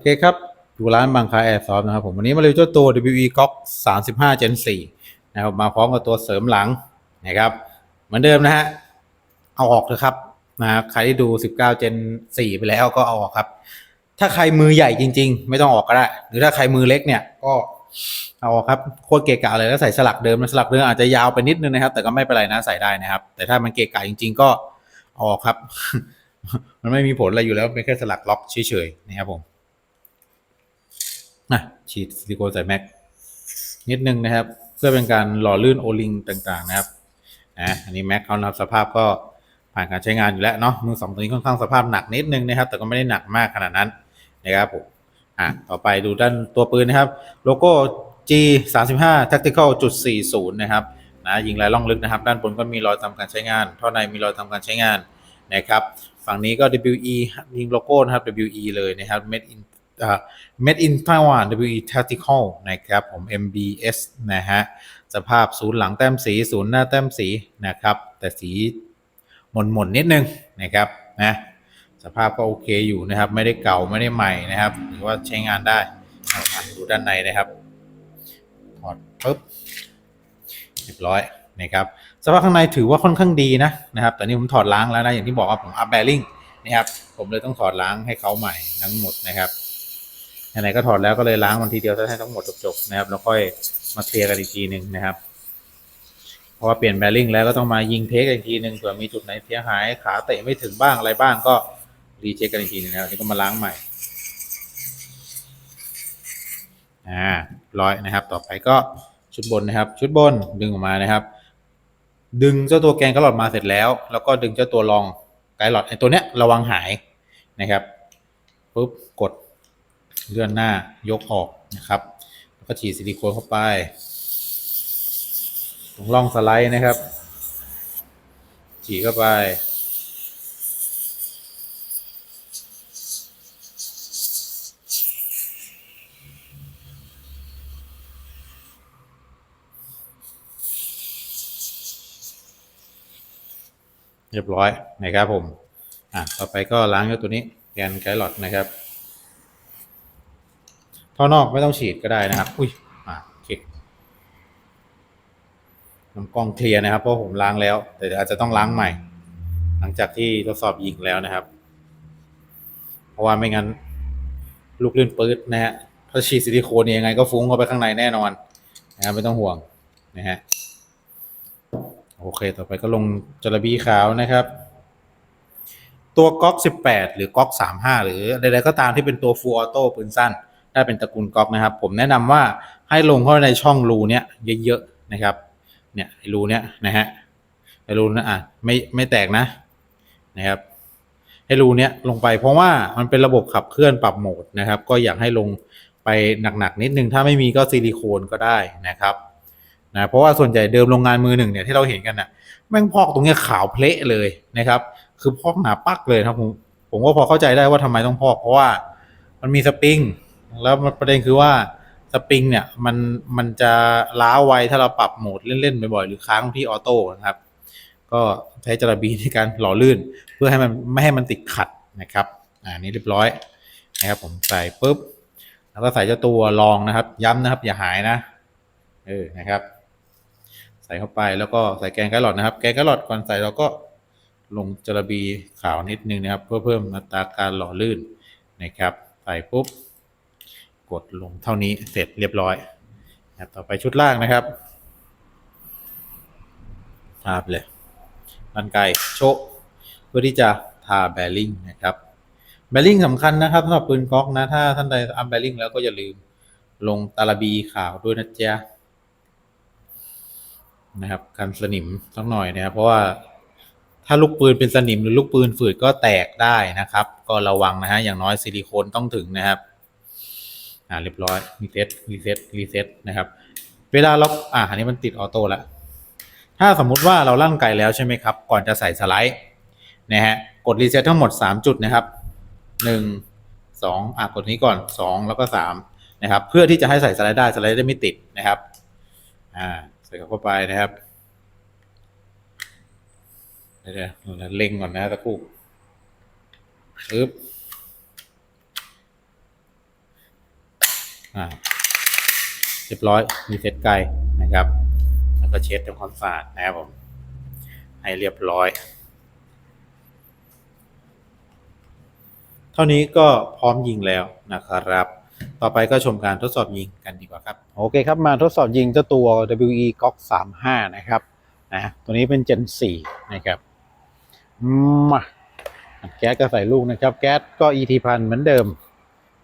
โอเคครับดูร้านบางคาแอร์ซอฟนะครับผมวันนี้มารีวิวเจ้าตัว WE GOG 35 Gen 4นะครับมาพร้อมกับตัวเสริมหลังนะครับเหมือนเดิมนะฮะเอาออกเถอะครับนะใครที่ดู 19 Gen 4 ไปแล้วก็เอาออกครับ ถ้าใครมือใหญ่จริง ๆ ไม่ต้องออกก็ได้ หรือถ้าใครมือเล็กเนี่ยก็เอาออกครับโคตรเกะกะเลยแล้วใส่สลักเดิมนะสลักเดิมอาจจะยาวไปนิดนึงนะครับ แต่ก็ไม่เป็นไรนะใส่ได้นะครับ แต่ถ้ามันเกะกะจริง ๆ ก็เอาออกครับ มันไม่มีผลอะไรอยู่แล้วเป็นแค่สลักล็อกเฉยๆนะครับผม นะฉีดซิลิโคนใส่แม็กนิดนึงนะครับ เพื่อเป็นการหล่อลื่นโอลิงต่างๆนะครับนะอันนี้แม็กเขานะครับสภาพก็ผ่านการใช้งานอยู่แล้วเนาะมือสองตัวนี้ค่อนข้างสภาพหนักนิดนึงนะครับ แต่ก็ไม่ได้หนักมากขนาดนั้นนะครับผมอะต่อไปดูด้านตัวปืนนะครับ โลโก้ G 3 5 Tactical จุด40นะครับนะยิงลายล่องลึกนะครับ ด้านบนก็มีรอยทำการใช้งาน ท่อในมีรอยทำการใช้งานนะครับ ฝั่งนี้ก็ WE ยิงโลโก้นะครับ WE เลยนะครับ Made in อ่า Made in Taiwan WE Tactical นะครับผม MBS นะฮะสภาพศูนย์หลังแต้มสีศูนย์หน้าแต้มสีนะครับ แต่สีหม่นหม่นนิดนึงนะครับนะสภาพก็โอเคอยู่นะครับ ไม่ได้เก่าไม่ได้ใหม่นะครับหรือว่าใช้งานได้เอาดูด้านในนะครับถอดปุ๊บเรียบร้อยนะครับสภาพข้างในถือว่าค่อนข้างดีนะนะครับแต่นี่ผมถอดล้างแล้วนะอย่างที่บอกว่าผมอัพแบริ่งนะครับผมเลยต้องถอดล้างให้เขาใหม่ทั้งหมดนะครับ ไหนก็ถอดแล้วก็เลยล้างมันทีเดียวให้ทั้งหมดจบๆนะครับแล้วค่อยมาเคลียร์กันอีกทีหนึ่งนะครับเพราะว่าเปลี่ยนแบริ่งแล้วก็ต้องมายิงเทคอีกทีหนึ่งเผื่อมีจุดไหนเสียหายขาเตะไม่ถึงบ้างอะไรบ้างก็รีเช็คกันอีกทีหนึงนะครับนี่ก็มาล้างใหม่อ่าร้อยนะครับ ต่อไปก็ชุดบนนะครับ ชุดบนดึงออกมานะครับ ดึงเจ้าตัวแกนกระหลอดมาเสร็จแล้ว แล้วก็ดึงเจ้าตัวรองไกด์หลอดไอ้ตัวเนี้ยระวังหายนะครับปุ๊บกด เลื่อนหน้ายกออกนะครับแล้วก็ฉีดซิลิโคนเข้าไป ตรงร่องสไลด์นะครับ ฉีดเข้าไป เรียบร้อยนะครับผม อะ ต่อไปก็ล้างด้วยตัวนี้แกนไกด์หลอดนะครับ ท่อนอกไม่ต้องฉีดก็ได้นะครับ อุ้ยอะโอเคน้ำกล้องเคลียร์นะครับเพราะผมล้างแล้ว แต่อาจจะต้องล้างใหม่ หลังจากที่ทดสอบยิงแล้วนะครับ เพราะว่าไม่งั้น ลูกลื่นปื๊ดนะฮะถ้าฉีดซิลิโคนนี่ยังไงก็ฟุ้งเข้าไปข้างในแน่นอนนะครับไม่ต้องห่วงนะฮะโอเค ต่อไปก็ลงจระบีขาวนะครับ ตัวก๊อก18 หรือก๊อก35 หรือใดๆก็ตามที่เป็นตัว Full Auto ปืนสั้น ถ้าเป็นตระกูลก๊อกนะครับ ผมแนะนำว่าให้ลงเข้าในช่องรูเนี้ยเยอะๆนะครับ เนี่ยไอ้รูเนี้ยนะฮะไอ้รูนะอะไม่ไม่แตกนะนะครับ ให้รูเนี้ยลงไป เพราะว่ามันเป็นระบบขับเคลื่อนปรับโหมดนะครับ ก็อยากให้ลงไปหนักๆนิดนึงถ้าไม่มีก็ซิลิโคนก็ได้นะครับนะเพราะว่าส่วนใหญ่เดิมโรงงานมือหนึ่งเนี่ยที่เราเห็นกันนะแม่งพอกตรงเนี้ยขาวเพละเลยนะครับ คือพอกหนาปักเลยครับผมผมก็พอเข้าใจได้ว่าทำไมต้องพอกเพราะว่ามันมีสปริง แล้วมันประเด็นคือว่าสปริงเนี่ยมันมันจะล้าไวถ้าเราปรับโหมดเล่นๆบ่อยๆหรือค้างที่ออโต้นะครับ ก็ใช้จระบีในการหล่อลื่น เพื่อให้มันไม่ให้มันติดขัดนะครับอ่านี่เรียบร้อยนะครับผมใส่ปุ๊บ แล้วก็ใส่เจ้าตัวรองนะครับ ย้ำนะครับ อย่าหายนะเออนะครับ ใส่เข้าไปแล้วก็ใส่แกงแครอทนะครับ แกงแครอทก่อนใส่เราก็ลงจระบีขาวนิดนึงนะครับ เพื่อเพิ่มอัตราการหล่อลื่นนะครับ ใส่ปุ๊บ กดลงเท่านี้เสร็จเรียบร้อยนะครับต่อไปชุดล่างนะครับทาไปเลยรันไกโชะเพื่อที่จะทาแบริ่งนะครับแบริ่งสำคัญนะครับสำหรับปืนก๊อกนะ ถ้าท่านใดอัพแบริ่งแล้วก็อย่าลืมลงตาลบีขาวด้วยนะจ๊ะนะครับกันสนิมสักหน่อยนะครับ เพราะว่าถ้าลูกปืนเป็นสนิมหรือลูกปืนฝืดก็แตกได้นะครับ ก็ระวังนะฮะอย่างน้อยซิลิโคนต้องถึงนะครับ อ่าเรียบร้อยรีเซ็ตรีเซ็ตรีเซ็ตนะครับ เวลาเราอ่าอันนี้มันติดออโต้ล้วถ้าสมมุติว่าเราลั่นไกลแล้วใช่ไหมครับ ก่อนจะใส่สไลด์นะฮะกดรีเซ็ตทั้งหมด 3 จุดนะครับ 1 2อะกดนี้ก่อน 2 แล้วก็ 3 นะครับ เพื่อที่จะให้ใส่สไลด์ได้สไลด์ได้ไม่ติดนะครับอ่าใส่เข้าไปนะครับเดี๋ยวเล็งก่อนนะตะครู่ปึ๊บ อ่าเรียบร้อยมีเซตไกลนะครับ แล้วก็เช็ดทำความสะอาดนะครับผม ให้เรียบร้อย เท่านี้ก็พร้อมยิงแล้วนะครับ ต่อไปก็ชมการทดสอบยิงกันดีกว่าครับ โอเคครับมาทดสอบยิงเจ้าตัว WE GOG 35 นะครับนะตัวนี้เป็น Gen 4 นะครับมาแก๊สก็ใส่ลูกนะครับ แก๊สก็ ET พันเหมือนเดิม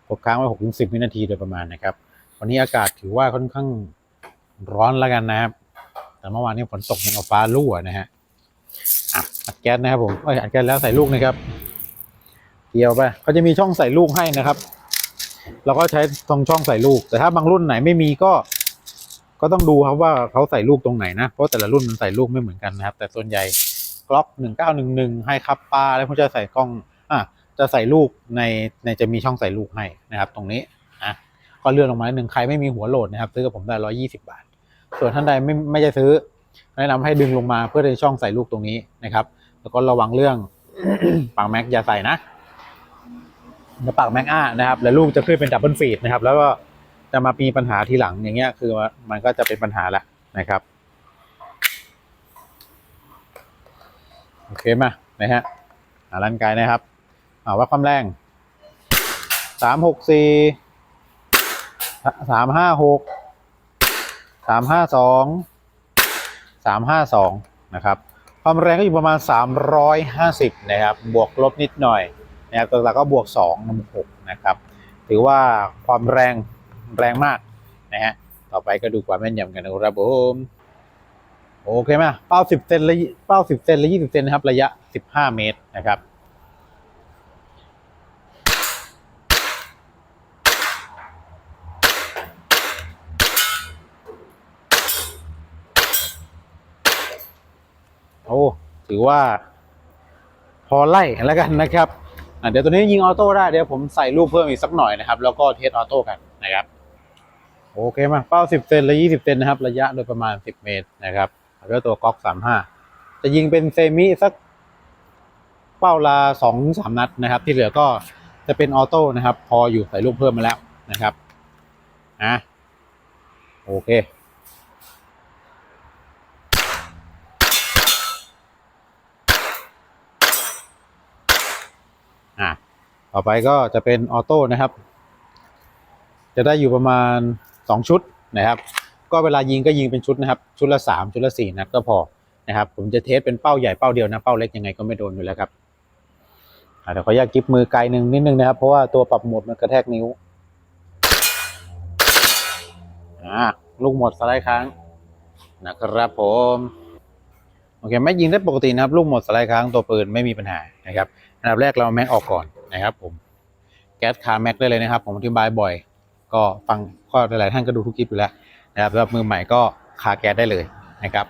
กดค้างไว้6ถึง10วินาทีโดยประมาณนะครับ วันนี้อากาศถือว่าค่อนข้างร้อนแล้วกันนะครับ แต่เมื่อวานนี้ฝนตกยังเอาฟ้ารั่วนะฮะอัดแก๊สนะครับผมเอ้ยอัดแก๊สแล้วใส่ลูกนะครับเกี่ยวไปเขาจะมีช่องใส่ลูกให้นะครับเราก็ใช้ตรงช่องใส่ลูก แต่ถ้าบางรุ่นไหนไม่มีก็ ก็ต้องดูครับว่าเขาใส่ลูกตรงไหนนะเพราะแต่ละรุ่นมันใส่ลูกไม่เหมือนกันนะครับ แต่ส่วนใหญ่กล็อกหนึ่งเก้าหนึ่งหนึ่งให้คับปลาแล้วเขาจะใส่กล้องอะ จะใส่ลูกในในจะมีช่องใส่ลูกให้นะครับ ตรงนี้อะก็เลื่อนลงมาหนึ่งใครไม่มีหัวโหลดนะครับ ซื้อกับผมได้ร้อยี่สิบาท ส่วนท่านใดไม่ไม่จะซื้อ แนะนำให้ดึงลงมาเพื่อในช่องใส่ลูกตรงนี้นะครับ แล้วก็ระวังเรื่องปากแม็กอย่าใส่นะจะปากแม็กอ้านะครับ แล้วลูกจะขึ้นเป็นดับเบิลฟีดนะครับ แล้วก็จะมามีปัญหาทีหลังอย่างเงี้ย คือมันก็จะเป็นปัญหาละนะครับโอเคมานะฮะหาลันไกลนะครับ อ่าวัดความแรงสามหกสี่สามห้าหกสามห้าสองสามห้าสองนะครับความแรงก็อยู่ประมาณ 350 นะครับ บวกลบนิดหน่อยนะครับตัวหลักก็บวก2นำ6นะครับ ถือว่าความแรงแรงมากนะฮะ ต่อไปก็ดูความแม่นยำกันนะครับผมโอเคไหมเป้า 10 เซนละเป้า 10 เซนและ20 เซนนะครับ ระยะ 15 เมตรนะครับ โอ้ถือว่า พอไล่แล้วกันนะครับเดี๋ยวตัวนี้ยิงออโต้ได้เดี๋ยวผมใส่ลูกเพิ่มอีกสักหน่อยนะครับ แล้วก็เทสออโต้กันนะครับ โอเคมาเป้า 10 เซนและ 20 เซนนะครับ ระยะโดยประมาณ 10 เมตรนะครับแล้วตัวก๊อก 35 จะยิงเป็นเซมิสักเป้าละ2 3 นัดนะครับ ที่เหลือก็จะเป็นออโต้นะครับ พออยู่ใส่ลูกเพิ่มมาแล้วนะครับอะโอเค อะต่อไปก็จะเป็นออโต้นะครับ จะได้อยู่ประมาณ 2 ชุดนะครับ ก็เวลายิงก็ยิงเป็นชุดนะครับ ชุดละ 3 ชุดละ4นัดก็พอนะครับ ผมจะเทสเป็นเป้าใหญ่เป้าเดียวนะ เป้าเล็กยังไงก็ไม่โดนอยู่แล้วครับอ่เดี๋ยวขออนุญาตกิบมือไกลหนึ่งนิดนึงนะครับ เพราะว่าตัวปรับโหมดมันกระแทกนิ้วลูกหมดสไลด์ครั้งนะครับผม โอเคไม่ยิงได้ปกตินะครับ ลูกหมดสไลด์ค้างตัวปืนไม่มีปัญหานะครับ อันดับแรกเราแม็กออกก่อนนะครับผมแก๊สคาแม็กได้เลยนะครับ ผมอธิบายบ่อย ก็ฟังก็หลายๆท่านก็ดูทุกคลิปอยู่แล้วนะครับสำหรับมือใหม่ก็คาแก๊สได้เลยนะครับ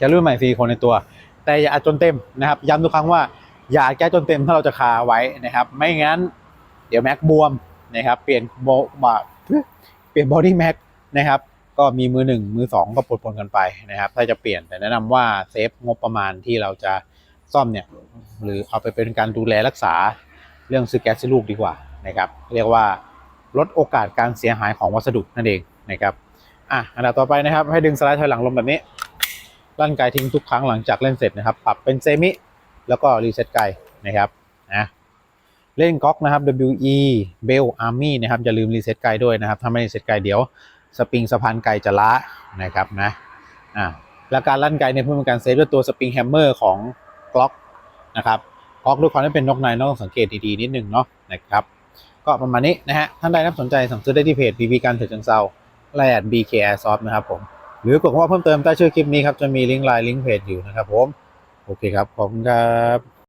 จะรุ่นใหม่ฟรีคนในตัว แต่อย่าอัดจนเต็มนะครับย้ำทุกครั้งว่าอย่าแก๊สจนเต็มถ้าเราจะคาไว้นะครับ ไม่งั้น เดี๋ยวแม็กบวมนะครับเปลี่ยนโบบาเปลี่ยนบอดี้แม็กนะครับก็มีมือหนึ่งมือสองก็ปนๆกันไปนะครับ ถ้าจะเปลี่ยนแต่แนะนำว่าเซฟงบประมาณที่เราจะ ซ่อมเนี่ย หรือเอาไปเป็นการดูแลรักษาเรื่องซื้อแก๊สซื้อลูกดีกว่านะครับ เรียกว่าลดโอกาสการเสียหายของวัสดุนั่นเองนะครับอะอันดับต่อไปนะครับ ให้ดึงสไลด์ถอยหลังลงแบบนี้ลั่นไกทิ้งทุกครั้งหลังจากเล่นเสร็จนะครับ ปรับเป็นเซมิแล้วก็รีเซ็ตไกนะครับนะเล่นก๊อกนะครับ WE Bell Army นะครับอย่าลืมรีเซ็ตไกด้วยนะครับ ถ้าไม่รีเซ็ตไกเดี๋ยวสปริงสะพานไกจะล้านะครับนะอ่าและการลั่นไกเนี่ยเพื่อเป็นการเซฟด้วยตัวสปริงแฮมเมอร์ของ กล็อกนะครับกล็อกด้วยความที่เป็นนกในต้องสังเกตดีๆนิดนึงเนาะนะครับ ก็ประมาณนี้นะฮะท่านใดนับสนใจสั่งซื้อได้ที่เพจ BB การถือจังเซาไลน์แอด BK Airsoft นะครับผมหรือกดคำว่าเพิ่มเติมใต้ชื่อคลิปนี้ครับจะมีลิงก์ไลน์ลิงก์เพจอยู่นะครับผมโอเคครับขอบคุณครับ